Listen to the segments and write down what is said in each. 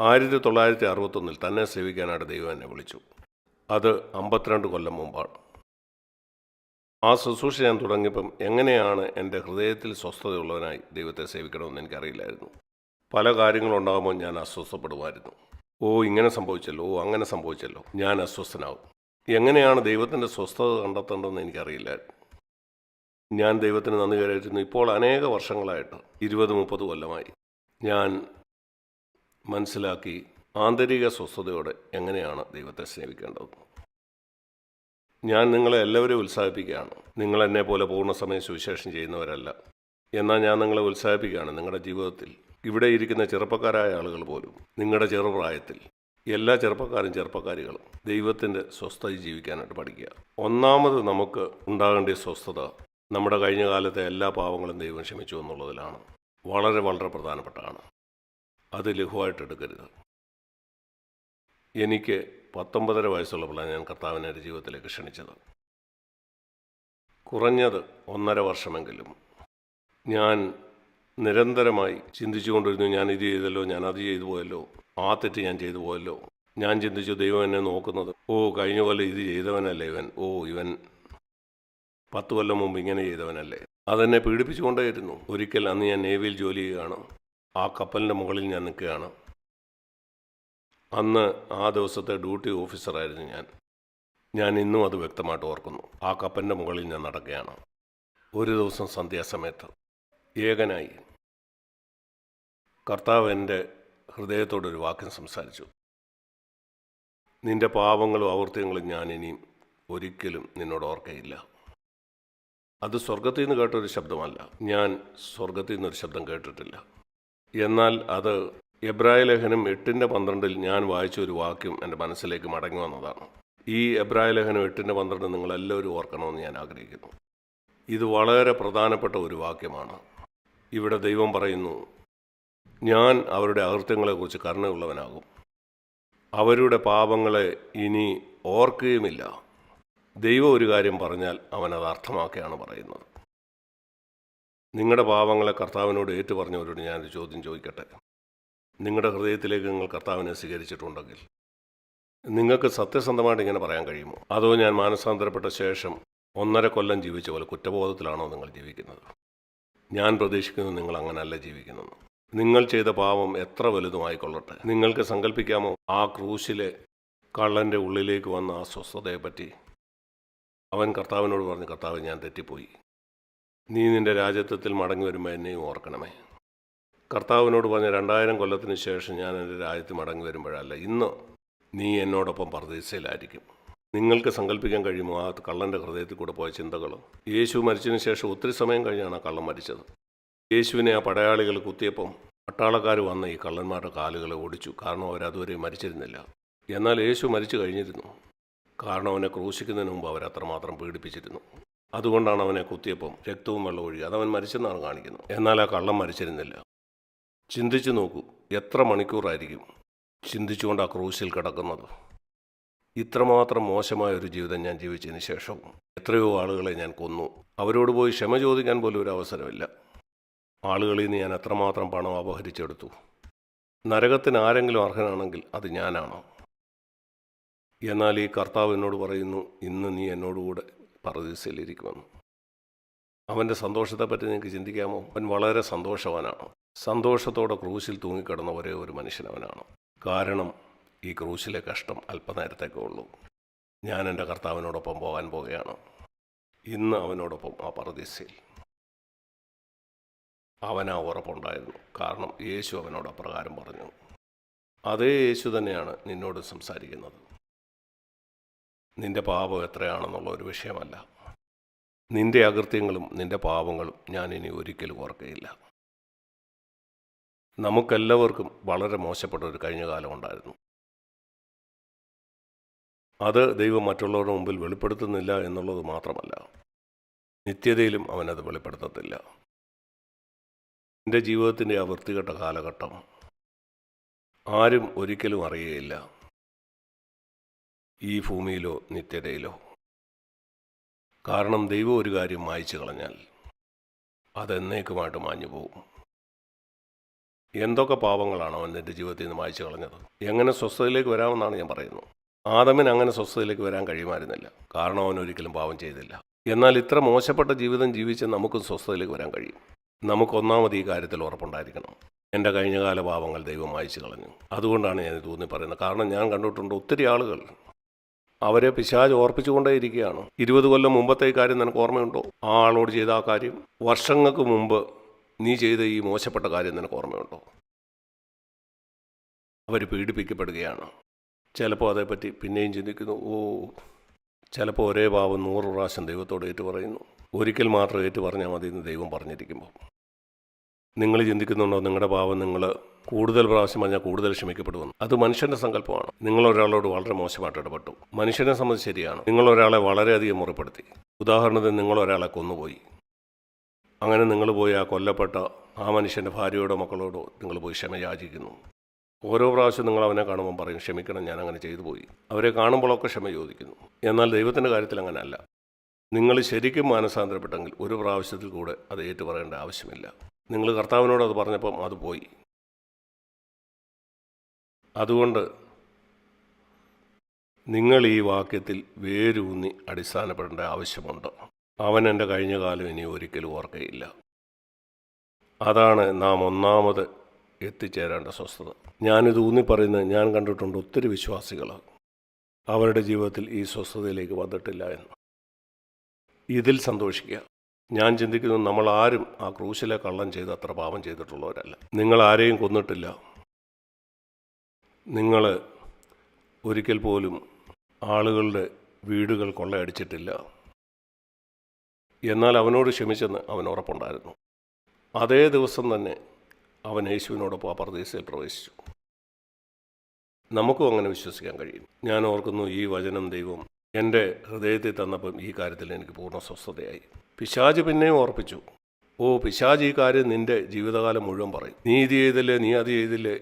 ആയിരത്തി തൊള്ളായിരത്തി അറുപത്തൊന്നിൽ തന്നെ സേവിക്കാനായിട്ട് ദൈവം എന്നെ വിളിച്ചു. അത് അമ്പത്തിരണ്ട് കൊല്ലം മുമ്പാണ്. ആ ശുശ്രൂഷ ഞാൻ തുടങ്ങിയപ്പം എങ്ങനെയാണ് എന്റെ ഹൃദയത്തിൽ സ്വസ്ഥതയുള്ളവനായി ദൈവത്തെ സേവിക്കണമെന്ന് എനിക്കറിയില്ലായിരുന്നു. പല കാര്യങ്ങളുണ്ടാകുമ്പോൾ ഞാൻ അസ്വസ്ഥപ്പെടുമായിരുന്നു. ഓ ഇങ്ങനെ സംഭവിച്ചല്ലോ ഓ അങ്ങനെ സംഭവിച്ചല്ലോ ഞാൻ അസ്വസ്ഥനാകും എങ്ങനെയാണ് ദൈവത്തിന്റെ സ്വസ്ഥത കണ്ടെത്തേണ്ടതെന്ന് എനിക്കറിയില്ലായിരുന്നു. ഞാൻ ദൈവത്തിന് നന്ദി കരയറ്റുന്നു ഇപ്പോൾ അനേക വർഷങ്ങളായിട്ട് ഇരുപത് മുപ്പത് കൊല്ലമായി ഞാൻ മനസ്സിലാക്കി ആന്തരിക സ്വസ്ഥതയോടെ എങ്ങനെയാണ് ദൈവത്തെ സേവിക്കേണ്ടത് ഞാൻ നിങ്ങളെ എല്ലാവരെയും ഉത്സാഹിപ്പിക്കുകയാണ്. നിങ്ങൾ എന്നെ പോലെ പൂർണസമയം സുവിശേഷം ചെയ്യുന്നവരല്ല. എന്നാൽ ഞാൻ നിങ്ങളെ ഉത്സാഹിപ്പിക്കുകയാണ്. നിങ്ങളുടെ ജീവിതത്തിൽ ഇവിടെ ഇരിക്കുന്ന ചെറുപ്പക്കാരായ ആളുകൾ പോലും നിങ്ങളുടെ ചെറുപ്രായത്തിൽ എല്ലാ ചെറുപ്പക്കാരും ചെറുപ്പക്കാരികളും ദൈവത്തിന്റെ സ്വസ്ഥത ജീവിക്കാനായിട്ട് പഠിക്കുക. ഒന്നാമത് നമുക്ക് ഉണ്ടാകേണ്ട സ്വസ്ഥത നമ്മുടെ കഴിഞ്ഞ കാലത്തെ എല്ലാ പാവങ്ങളും ദൈവം ക്ഷമിച്ചു എന്നുള്ളതിലാണ്. വളരെ വളരെ പ്രധാനപ്പെട്ടതാണ്. അത് ലഘുവായിട്ട് എടുക്കരുത് എനിക്ക് പത്തൊമ്പതര വയസ്സുള്ളപ്പോഴാണ് ഞാൻ കർത്താവിനെ എന്റെ ജീവിതത്തിലേക്ക് ക്ഷണിച്ചത്. കുറഞ്ഞത് ഒന്നര വർഷമെങ്കിലും ഞാൻ നിരന്തരമായി ചിന്തിച്ചുകൊണ്ടിരുന്നു ഞാൻ ഇത് ചെയ്തല്ലോ ഞാൻ അത് ചെയ്തു പോയല്ലോ ആ തെറ്റ് ഞാൻ ചെയ്തു പോയല്ലോ. ഞാൻ ചിന്തിച്ചു ദൈവം എന്നെ നോക്കുന്നത് ഓ കഴിഞ്ഞ കൊല്ലം ഇത് ചെയ്തവനല്ലേ ഇവൻ? ഓ ഇവൻ പത്ത് കൊല്ലം മുമ്പ് ഇങ്ങനെ ചെയ്തവനല്ലേ? അതെന്നെ പീഡിപ്പിച്ചുകൊണ്ടേയിരുന്നു. ഒരിക്കൽ അന്ന് ഞാൻ നേവിയിൽ ജോലി ചെയ്യുകയാണ്. ആ കപ്പലിന്റെ മുകളിൽ ഞാൻ നിൽക്കുകയാണ്. അന്ന് ആ ദിവസത്തെ ഡ്യൂട്ടി ഓഫീസറായിരുന്നു ഞാൻ. ഞാൻ ഇന്നും അത് വ്യക്തമായിട്ട് ഓർക്കുന്നു. ആ കപ്പലിന്റെ മുകളിൽ ഞാൻ നടക്കുകയാണ്. ഒരു ദിവസം സന്ധ്യാസമയത്ത്. ഏകനായി. കർത്താവ് എന്റെ ഹൃദയത്തോടൊരു വാക്യം സംസാരിച്ചു. നിന്റെ പാപങ്ങളും ആവർത്തിയങ്ങളും ഞാൻ ഇനിയും ഒരിക്കലും നിന്നോട് ഓർക്കയില്ല. അത് സ്വർഗത്തിൽ നിന്ന് കേട്ടൊരു ശബ്ദമല്ല. ഞാൻ സ്വർഗത്തിൽ നിന്നൊരു ശബ്ദം കേട്ടിട്ടില്ല. എന്നാൽ അത് എബ്രായ ലേഖനം എട്ടിന്റെ പന്ത്രണ്ടിൽ ഞാൻ വായിച്ച ഒരു വാക്യം എന്റെ മനസ്സിലേക്ക് മടങ്ങി വന്നതാണ്. ഈ എബ്രായ ലേഖനം എട്ടിന്റെ പന്ത്രണ്ട് നിങ്ങളെല്ലാവരും ഓർക്കണമെന്ന് ഞാൻ ആഗ്രഹിക്കുന്നു. ഇത് വളരെ പ്രധാനപ്പെട്ട ഒരു വാക്യമാണ്. ഇവിടെ ദൈവം പറയുന്നു ഞാൻ അവരുടെ അകൃത്യങ്ങളെക്കുറിച്ച് കരുണയുള്ളവനാകും. അവരുടെ പാപങ്ങളെ ഇനി ഓർക്കുകയുമില്ല. ദൈവം ഒരു കാര്യം പറഞ്ഞാൽ അവൻ അത് അർത്ഥമാക്കിയാണ് പറയുന്നത്. നിങ്ങളുടെ പാപങ്ങളെ കർത്താവിനോട് ഏറ്റു പറഞ്ഞവരോട് ഞാനൊരു ചോദ്യം ചോദിക്കട്ടെ? നിങ്ങളുടെ ഹൃദയത്തിലേക്ക് നിങ്ങൾ കർത്താവിനെ സ്വീകരിച്ചിട്ടുണ്ടെങ്കിൽ നിങ്ങൾക്ക് സത്യസന്ധമായിട്ട് ഇങ്ങനെ പറയാൻ കഴിയുമോ? അതോ ഞാൻ മാനസാന്തരപ്പെട്ട ശേഷം ഒന്നര കൊല്ലം ജീവിച്ച പോലെ കുറ്റബോധത്തിലാണോ നിങ്ങൾ ജീവിക്കുന്നത്? ഞാൻ പ്രതീക്ഷിക്കുന്നു നിങ്ങൾ അങ്ങനല്ല ജീവിക്കുന്നത് നിങ്ങൾ ചെയ്ത പാപം എത്ര വലുതുമായിക്കൊള്ളട്ടെ? നിങ്ങൾക്ക് സങ്കല്പിക്കാമോ ആ ക്രൂശിലെ കള്ളന്റെ ഉള്ളിലേക്ക് വന്ന ആ സ്വസ്ഥതയെപ്പറ്റി? അവൻ കർത്താവിനോട് പറഞ്ഞു കർത്താവ് ഞാൻ തെറ്റിപ്പോയി. നീ നിന്റെ രാജ്യത്വത്തിൽ മടങ്ങി വരുമ്പോൾ എന്നെയും ഓർക്കണമേ. കർത്താവിനോട് പറഞ്ഞ രണ്ടായിരം കൊല്ലത്തിന് ശേഷം ഞാൻ എന്റെ രാജ്യത്ത് മടങ്ങി വരുമ്പോഴല്ല ഇന്ന് നീ എന്നോടൊപ്പം പ്രതീക്ഷയിലായിരിക്കും നിങ്ങൾക്ക് സങ്കല്പിക്കാൻ കഴിയുമോ? ആ കള്ളന്റെ ഹൃദയത്തിൽ കൂടെ പോയ ചിന്തകൾ യേശു മരിച്ചതിന് ശേഷം ഒത്തിരി സമയം കഴിഞ്ഞാണ് ആ കള്ളൻ മരിച്ചത്. യേശുവിനെ ആ പടയാളികൾ കുത്തിയപ്പം പട്ടാളക്കാർ വന്ന് ഈ കള്ളന്മാരുടെ കാലുകളെ ഓടിച്ചു. കാരണം അവരതുവരെ മരിച്ചിരുന്നില്ല. എന്നാൽ യേശു മരിച്ചു കഴിഞ്ഞിരുന്നു. കാരണം അവനെ ക്രൂശിക്കുന്നതിന് മുമ്പ് അവരത്രമാത്രം പീഡിപ്പിച്ചിരുന്നു. അതുകൊണ്ടാണ് അവനെ കുത്തിയപ്പം രക്തവും വെള്ളം ഒഴുകി. അതവൻ മരിച്ചെന്നാണ് കാണിക്കുന്നത്. എന്നാൽ ആ കള്ളം മരിച്ചിരുന്നില്ല. ചിന്തിച്ചു നോക്കൂ എത്ര മണിക്കൂറായിരിക്കും ചിന്തിച്ചുകൊണ്ട് ആ ക്രൂശിൽ കിടക്കുന്നത്? ഇത്രമാത്രം മോശമായ ഒരു ജീവിതം ഞാൻ ജീവിച്ചതിന് ശേഷം എത്രയോ ആളുകളെ ഞാൻ കൊന്നു. അവരോട് പോയി ക്ഷമ ചോദിക്കാൻ പോലും ഒരു അവസരമില്ല. ആളുകളിൽ നിന്ന് ഞാൻ എത്രമാത്രം പണം അപഹരിച്ചെടുത്തു. നരകത്തിന് ആരെങ്കിലും അർഹനാണെങ്കിൽ അത് ഞാനാണോ. എന്നാൽ ഈ കർത്താവ് എന്നോട് പറയുന്നു ഇന്ന് നീ എന്നോടുകൂടെ പറദീസയിലിരിക്കുമെന്ന് അവന്റെ സന്തോഷത്തെപ്പറ്റി നിങ്ങൾക്ക് ചിന്തിക്കാമോ? അവൻ വളരെ സന്തോഷവാനാണ്. സന്തോഷത്തോടെ ക്രൂശിൽ തൂങ്ങിക്കിടന്ന ഒരേ ഒരു മനുഷ്യനവനാണ്. കാരണം ഈ ക്രൂശിലെ കഷ്ടം അല്പനേരത്തേക്കേ ഉള്ളൂ. ഞാൻ എന്റെ കർത്താവിനോടൊപ്പം പോകാൻ പോവുകയാണ്. ഇന്ന് അവനോടൊപ്പം ആ പറദീസയിൽ അവനാ ഉറപ്പുണ്ടായിരുന്നു. കാരണം യേശു അവനോട് അപ്രകാരം പറഞ്ഞു. അതേ യേശു തന്നെയാണ് നിന്നോട് സംസാരിക്കുന്നത്. നിന്റെ പാപം എത്രയാണെന്നുള്ള ഒരു വിഷയമല്ല. നിന്റെ അകൃത്യങ്ങളും നിന്റെ പാപങ്ങളും ഞാൻ ഇനി ഒരിക്കലും ഓർക്കുകയില്ല നമുക്കെല്ലാവർക്കും വളരെ മോശപ്പെട്ട ഒരു കഴിഞ്ഞ കാലം ഉണ്ടായിരുന്നു. അത് ദൈവം മറ്റുള്ളവരുടെ മുമ്പിൽ വെളിപ്പെടുത്തുന്നില്ല എന്നുള്ളത് മാത്രമല്ല നിത്യതയിലും അവനത് വെളിപ്പെടുത്തത്തില്ല. എന്റെ ജീവിതത്തിന്റെ ആ വൃത്തികെട്ട കാലഘട്ടം ആരും ഒരിക്കലും അറിയുകയില്ല ഈ ഭൂമിയിലോ നിത്യതയിലോ. കാരണം ദൈവം ഒരു കാര്യം മായ്ച്ചു കളഞ്ഞാൽ അതെന്നേക്കുമായിട്ട് മാഞ്ഞു പോകും എന്തൊക്കെ പാപങ്ങളാണ് അവൻ എന്റെ ജീവിതത്തിൽ നിന്ന് മായ്ച്ചു കളഞ്ഞത്? എങ്ങനെ സ്വസ്ഥതയിലേക്ക് വരാമെന്നാണ് ഞാൻ പറയുന്നത്. ആദമിന് അങ്ങനെ സ്വസ്ഥതയിലേക്ക് വരാൻ കഴിയുമായിരുന്നില്ല. കാരണം അവൻ ഒരിക്കലും പാപം ചെയ്തില്ല. എന്നാൽ ഇത്ര മോശപ്പെട്ട ജീവിതം ജീവിച്ച് നമുക്കും സ്വസ്ഥതയിലേക്ക് വരാൻ കഴിയും. നമുക്ക് ഒന്നാമത് ഈ കാര്യത്തിൽ ഉറപ്പുണ്ടായിരിക്കണം. എന്റെ കഴിഞ്ഞകാല പാപങ്ങൾ ദൈവം മായ്ച്ചു കളഞ്ഞു. അതുകൊണ്ടാണ് ഞാൻ ഇത് ഊന്നി പറയുന്നത് കാരണം ഞാൻ കണ്ടിട്ടുണ്ട് ഒത്തിരി ആളുകൾ അവരെ പിശാജ് ഓർപ്പിച്ചുകൊണ്ടേയിരിക്കുകയാണ് ഇരുപത് കൊല്ലം മുമ്പത്തെ കാര്യം നിനക്ക് ഓർമ്മയുണ്ടോ? ആ ആളോട് ചെയ്ത ആ കാര്യം വർഷങ്ങൾക്ക് മുമ്പ് നീ ചെയ്ത ഈ മോശപ്പെട്ട കാര്യം നിനക്ക് ഓർമ്മയുണ്ടോ? അവർ പീഡിപ്പിക്കപ്പെടുകയാണ്. ചിലപ്പോൾ അതേപ്പറ്റി പിന്നെയും ചിന്തിക്കുന്നു. ഓ ചിലപ്പോൾ ഒരേ പാവം നൂറ് പ്രാവശ്യം ദൈവത്തോട് ഏറ്റു പറയുന്നു. ഒരിക്കൽ മാത്രം ഏറ്റു പറഞ്ഞാൽ മതി എന്ന് ദൈവം പറഞ്ഞിരിക്കുമ്പോൾ നിങ്ങൾ ചിന്തിക്കുന്നുണ്ടോ? നിങ്ങളുടെ പാവം നിങ്ങൾ കൂടുതൽ പ്രാവശ്യം പറഞ്ഞാൽ കൂടുതൽ ക്ഷമിക്കപ്പെടുമെന്ന്. അത് മനുഷ്യന്റെ സങ്കല്പമാണ്. നിങ്ങൾ ഒരാളോട് വളരെ മോശമായിട്ട് ഇടപെട്ടു. മനുഷ്യനെ സംബന്ധിച്ച് ശരിയാണ്. നിങ്ങൾ ഒരാളെ വളരെയധികം മുറിപ്പെടുത്തി. ഉദാഹരണത്തിന് നിങ്ങൾ ഒരാളെ കൊന്നുപോയി. അങ്ങനെ നിങ്ങൾ പോയി ആ കൊല്ലപ്പെട്ട ആ മനുഷ്യന്റെ ഭാര്യയോടോ മക്കളോടോ നിങ്ങൾ പോയി ക്ഷമ യാചിക്കുന്നു. ഓരോ പ്രാവശ്യം നിങ്ങൾ അവനെ കാണുമ്പോൾ പറയും ക്ഷമിക്കണം ഞാൻ അങ്ങനെ ചെയ്തു പോയി. അവരെ കാണുമ്പോഴൊക്കെ ക്ഷമ ചോദിക്കുന്നു. എന്നാൽ ദൈവത്തിന്റെ കാര്യത്തിൽ അങ്ങനെയല്ല. നിങ്ങൾ ശരിക്കും മാനസാന്തരപ്പെട്ടെങ്കിൽ ഒരു പ്രാവശ്യത്തിൽ കൂടെ അത് ഏറ്റുപറയേണ്ട ആവശ്യമില്ല. നിങ്ങൾ കർത്താവിനോട് അത് പറഞ്ഞപ്പം അത് പോയി. അതുകൊണ്ട് നിങ്ങൾ ഈ വാക്യത്തിൽ വേരൂന്നി അടിസ്ഥാനപ്പെടേണ്ട ആവശ്യമുണ്ട്? അവൻ എന്റെ കഴിഞ്ഞ കാലം ഇനി ഒരിക്കലും ഓർക്കയില്ല. അതാണ് നാം ഒന്നാമത് എത്തിച്ചേരേണ്ട സ്വസ്ഥത. ഞാനിത് ഊന്നി പറയുന്നത് ഞാൻ കണ്ടിട്ടുണ്ട് ഒത്തിരി വിശ്വാസികൾ അവരുടെ ജീവിതത്തിൽ ഈ സ്വസ്ഥതയിലേക്ക് വന്നിട്ടില്ല എന്ന്. ഇതിൽ സന്തോഷിക്കുക. ഞാൻ ചിന്തിക്കുന്നു നമ്മൾ ആരും ആ ക്രൂശിലെ കള്ളം ചെയ്ത് അത്ര പാപം ചെയ്തിട്ടുള്ളവരല്ല. നിങ്ങൾ ആരെയും കൊന്നിട്ടില്ല. നിങ്ങൾ ഒരിക്കൽ പോലും ആളുകളുടെ വീടുകൾ കൊള്ളയടിച്ചിട്ടില്ല. എന്നാൽ അവനോട് ക്ഷമിച്ചെന്ന് അവൻ ഉറപ്പുണ്ടായിരുന്നു. അതേ ദിവസം തന്നെ അവൻ യേശുവിനോടൊപ്പം ആ പ്രദേശത്തിൽ പ്രവേശിച്ചു. നമുക്കും അങ്ങനെ വിശ്വസിക്കാൻ കഴിയും. ഞാൻ ഓർക്കുന്നു ഈ വചനം ദൈവം എന്റെ ഹൃദയത്തിൽ തന്നപ്പം ഈ കാര്യത്തിൽ എനിക്ക് പൂർണ സ്വസ്ഥതയായി. പിശാജ് പിന്നെയും ഓർപ്പിച്ചു. ഓ പിശാജ് ഈ കാര്യം നിന്റെ ജീവിതകാലം മുഴുവൻ പറയും. നീ ഇത് ചെയ്തില്ലേ നീ അത് ചെയ്തില്ലേ?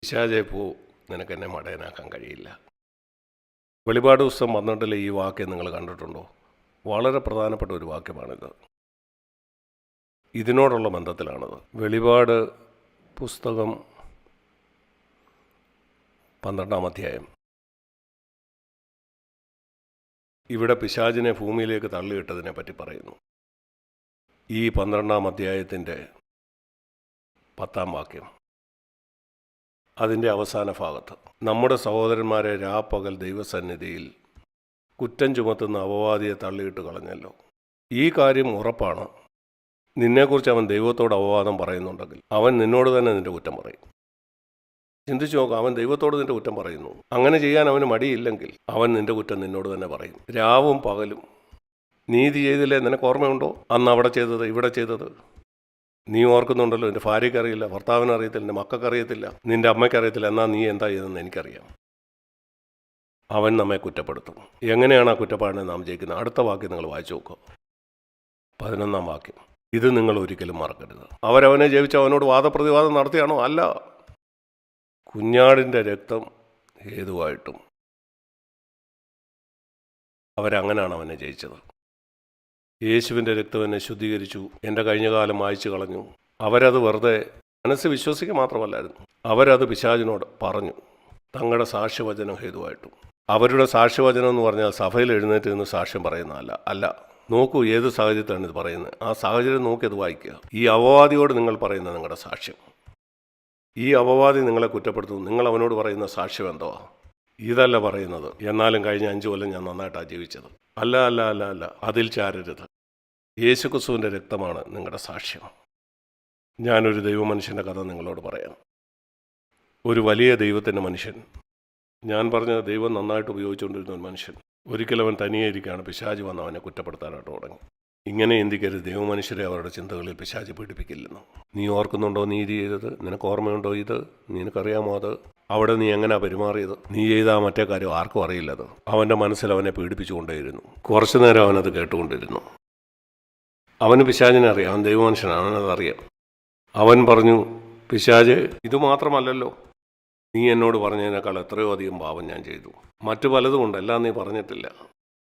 പിശാജെ പോ. നിനക്ക് എന്നെ മടയനാക്കാൻ കഴിയില്ല. വെളിപാട് പുസ്തകം പന്ത്രണ്ടിലെ ഈ വാക്യം നിങ്ങൾ കണ്ടിട്ടുണ്ടോ? വളരെ പ്രധാനപ്പെട്ട ഒരു വാക്യമാണിത്. ഇതിനോടുള്ള ബന്ധത്തിലാണത്. വെളിപാട് പുസ്തകം പന്ത്രണ്ടാം അധ്യായം. ഇവിടെ പിശാചിനെ ഭൂമിയിലേക്ക് തള്ളിയിട്ടതിനെ പറ്റി പറയുന്നു. ഈ പന്ത്രണ്ടാം അധ്യായത്തിന്റെ പത്താം വാക്യം. അതിന്റെ അവസാന ഭാഗത്ത്. നമ്മുടെ സഹോദരന്മാരെ രാപ്പകൽ ദൈവസന്നിധിയിൽ കുറ്റം ചുമത്തുന്ന അപവാദിയെ തള്ളിയിട്ട് കളഞ്ഞല്ലോ. ഈ കാര്യം ഉറപ്പാണ്. നിന്നെക്കുറിച്ച് അവൻ ദൈവത്തോട് അപവാദം പറയുന്നുണ്ടെങ്കിൽ അവൻ നിന്നോട് തന്നെ നിന്റെ കുറ്റം പറയും. ചിന്തിച്ചു നോക്കാം അവൻ ദൈവത്തോട് നിന്റെ കുറ്റം പറയുന്നു. അങ്ങനെ ചെയ്യാൻ അവന് മടിയില്ലെങ്കിൽ അവൻ നിന്റെ കുറ്റം നിന്നോട് തന്നെ പറയും. രാവും പകലും നീതി ചെയ്തില്ലേ? നിനക്ക് ഓർമ്മയുണ്ടോ? അന്ന് അവിടെ ചെയ്തത് ഇവിടെ ചെയ്തത്? നീ ഓർക്കുന്നുണ്ടല്ലോ എന്റെ ഭാര്യയ്ക്ക് അറിയില്ല ഭർത്താവിന് അറിയത്തില്ല എന്റെ മക്കൾക്ക് അറിയത്തില്ല നിന്റെ അമ്മയ്ക്ക് അറിയത്തില്ല എന്നാൽ നീ എന്താ ചെയ്തതെന്ന് എനിക്കറിയാം. അവൻ നമ്മെ കുറ്റപ്പെടുത്തും. എങ്ങനെയാണ് ആ കുറ്റപ്പാടിനെ നാം ജയിക്കുന്നത്? അടുത്ത വാക്യം നിങ്ങൾ വായിച്ചു നോക്കുക പതിനൊന്നാം വാക്യം. ഇത് നിങ്ങൾ ഒരിക്കലും മറക്കരുത്. അവരവനെ ജയിച്ച് അവനോട് വാദപ്രതിവാദം നടത്തിയാണോ? അല്ല. കുഞ്ഞാടിന്റെ രക്തം ഹേതുവായിട്ടും അവരങ്ങനെയാണ് അവനെ ജയിച്ചത്. യേശുവിന്റെ രക്തം എന്നെ ശുദ്ധീകരിച്ചു. എന്റെ കഴിഞ്ഞ കാലം മായ്ച്ചു കളഞ്ഞു. അവരത് വെറുതെ മനസ്സ് വിശ്വസിക്കുക മാത്രമല്ലായിരുന്നു. അവരത് പിശാചിനോട് പറഞ്ഞു. തങ്ങളുടെ സാക്ഷ്യവചനം ഹേതുവായിട്ടും. അവരുടെ സാക്ഷ്യവചനം എന്ന് പറഞ്ഞാൽ സഭയിൽ എഴുന്നേറ്റ് നിന്ന് സാക്ഷ്യം പറയുന്നതല്ല അല്ല നോക്കൂ ഏത് സാഹചര്യത്തിലാണ് ഇത് പറയുന്നത്. ആ സാഹചര്യം നോക്കി അത് വായിക്കുക. ഈ അപവാദിയോട് നിങ്ങൾ പറയുന്ന നിങ്ങളുടെ സാക്ഷ്യം. ഈ അപവാദി നിങ്ങളെ കുറ്റപ്പെടുത്തുന്നു. നിങ്ങൾ അവനോട് പറയുന്ന സാക്ഷ്യം എന്തോ? ഇതല്ല പറയുന്നത്. എന്നാലും കഴിഞ്ഞ അഞ്ചു കൊല്ലം ഞാൻ നന്നായിട്ടാണ് ജീവിച്ചത്. അല്ല അല്ല അല്ല അല്ല. അതിൽ ചാരരുത്. യേശുക്രിസ്തുവിന്റെ രക്തമാണ് നിങ്ങളുടെ സാക്ഷ്യം. ഞാനൊരു ദൈവമനുഷ്യന്റെ കഥ നിങ്ങളോട് പറയാം. ഒരു വലിയ ദൈവത്തിന്റെ മനുഷ്യൻ. ഞാൻ പറഞ്ഞ ദൈവം നന്നായിട്ട് ഉപയോഗിച്ചുകൊണ്ടിരുന്ന ഒരു മനുഷ്യൻ. ഒരിക്കലും അവൻ തനിയെ ഇരിക്കുകയാണ് പിശാജ് വന്ന് അവനെ കുറ്റപ്പെടുത്താനായിട്ട് തുടങ്ങി. ഇങ്ങനെ എന്തിക്കരുത്? ദൈവമനുഷ്യരെ അവരുടെ ചിന്തകളിൽ പിശാജ് പീഡിപ്പിക്കില്ലെന്ന്. നീ ഓർക്കുന്നുണ്ടോ നീ ഇത് ചെയ്തത്? നിനക്ക് ഓർമ്മയുണ്ടോ ഇത്? നിനക്കറിയാമോ അത്? അവിടെ നീ എങ്ങനെയാ പെരുമാറിയത്? നീ ചെയ്ത ആ മറ്റേ കാര്യം ആർക്കും അറിയില്ലത്. അവന്റെ മനസ്സിൽ അവനെ പീഡിപ്പിച്ചുകൊണ്ടേയിരുന്നു. കുറച്ചു നേരം അവനത് കേട്ടുകൊണ്ടിരുന്നു. അവന് പിശാചിനെ അറിയാം. അവൻ ദൈവമനുഷ്യനാണ് അവനതറിയാം അവൻ പറഞ്ഞു പിശാജ് ഇത് മാത്രമല്ലല്ലോ. നീ എന്നോട് പറഞ്ഞതിനേക്കാൾ എത്രയോ അധികം പാപം ഞാൻ ചെയ്തു. മറ്റു പലതുമുണ്ട് എല്ലാം നീ പറഞ്ഞിട്ടില്ല.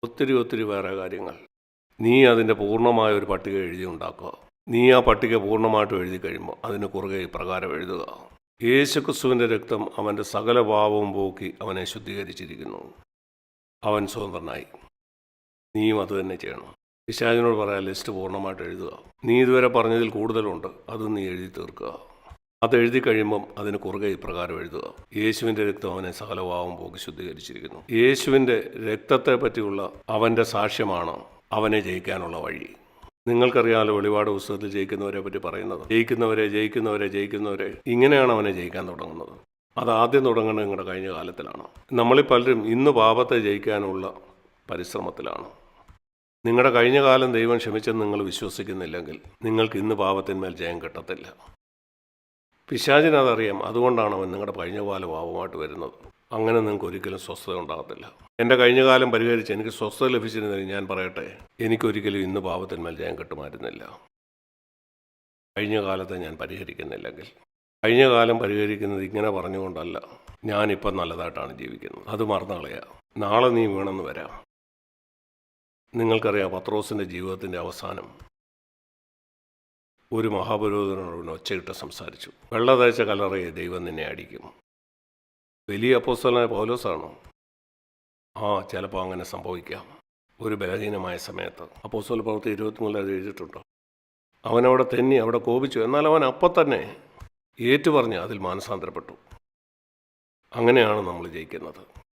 ഒത്തിരി ഒത്തിരി വേറെ കാര്യങ്ങൾ. നീ അതിന്റെ പൂർണമായ ഒരു പട്ടിക എഴുതി ഉണ്ടാക്കുക. നീ ആ പട്ടിക പൂർണമായിട്ടും എഴുതി കഴിയുമ്പോൾ അതിന് കുറുകെ ഇപ്രകാരം എഴുതുക. യേശുക്രിസ്തുവിന്റെ രക്തം അവന്റെ സകല പാപവും പോക്കി അവനെ ശുദ്ധീകരിച്ചിരിക്കുന്നു. അവൻ സ്വതന്ത്രനായി. നീയും അതുതന്നെ ചെയ്യണം. പിശാചിനോട് പറയാം ലിസ്റ്റ് പൂർണമായിട്ട് എഴുതുക. നീ ഇതുവരെ പറഞ്ഞതിൽ കൂടുതലുണ്ട് അത് നീ എഴുതി തീർക്കുക. അത് എഴുതി കഴിയുമ്പം അതിന് കുറുകെ ഇപ്രകാരം എഴുതുക. യേശുവിന്റെ രക്തം അവനെ സകലഭാവം പോക്കി ശുദ്ധീകരിച്ചിരിക്കുന്നു. യേശുവിന്റെ രക്തത്തെ പറ്റിയുള്ള അവന്റെ സാക്ഷ്യമാണ് അവനെ ജയിക്കാനുള്ള വഴി. നിങ്ങൾക്കറിയാമല്ലോ വെളിപാട് പുസ്തകത്തിൽ ജയിക്കുന്നവരെ പറ്റി പറയുന്നത്. ജയിക്കുന്നവരെ ജയിക്കുന്നവരെ ജയിക്കുന്നവരെ ഇങ്ങനെയാണ് അവനെ ജയിക്കാൻ തുടങ്ങുന്നത്. അത് ആദ്യം തുടങ്ങുന്നത് നിങ്ങളുടെ കഴിഞ്ഞ കാലത്തിലാണ്. നമ്മളിൽ പലരും ഇന്ന് പാപത്തെ ജയിക്കാനുള്ള പരിശ്രമത്തിലാണ്. നിങ്ങളുടെ കഴിഞ്ഞ കാലം ദൈവം ക്ഷമിച്ചെന്ന് നിങ്ങൾ വിശ്വസിക്കുന്നില്ലെങ്കിൽ നിങ്ങൾക്ക് ഇന്ന് പാപത്തിന്മേൽ ജയം കിട്ടത്തില്ല. പിശാചിനതറിയാം അതുകൊണ്ടാണ് അവൻ നിങ്ങളുടെ കഴിഞ്ഞ കാലം പാപമായിട്ട് വരുന്നത്. അങ്ങനെ നിങ്ങൾക്ക് ഒരിക്കലും സ്വസ്ഥത ഉണ്ടാകത്തില്ല. എന്റെ കഴിഞ്ഞ കാലം പരിഹരിച്ച് എനിക്ക് സ്വസ്ഥത ലഭിച്ചിരുന്നതിന് ഞാൻ പറയട്ടെ എനിക്കൊരിക്കലും ഇന്ന് പാപത്തിന്മേൽ ജയം കിട്ടുമായിരുന്നില്ല. കഴിഞ്ഞ കാലത്തെ ഞാൻ പരിഹരിക്കുന്നില്ലെങ്കിൽ. കഴിഞ്ഞ കാലം പരിഹരിക്കുന്നത് ഇങ്ങനെ പറഞ്ഞുകൊണ്ടല്ല ഞാനിപ്പം നല്ലതായിട്ടാണ് ജീവിക്കുന്നത്. അത് മറന്നു കളയുക നാളെ നീ വീണെന്ന് വരാം. നിങ്ങൾക്കറിയാം പത്രോസിന്റെ ജീവിതത്തിന്റെ അവസാനം ഒരു മഹാപുരോഹിതനോട് ഒച്ചയിട്ട് സംസാരിച്ചു. വെള്ള തയ്ച്ച കലറയെ ദൈവം നിന്നെ അടിക്കും. വലിയ അപ്പോസ്തലനായ പൗലോസാണോ? ആ ചിലപ്പോൾ അങ്ങനെ സംഭവിക്കാം. ഒരു ബലഹീനമായ സമയത്ത്. അപ്പോസ്തല പ്രവൃത്തി ഇരുപത്തിമൂന്നിൽ അത് എഴുതിയിട്ടുണ്ടോ? അവനവിടെ തെന്നി അവിടെ കോപിച്ചു. എന്നാൽ അവൻ അപ്പം തന്നെ ഏറ്റുപറഞ്ഞ് അതിൽ മാനസാന്തരപ്പെട്ടു. അങ്ങനെയാണ് നമ്മൾ ജയിക്കുന്നത്.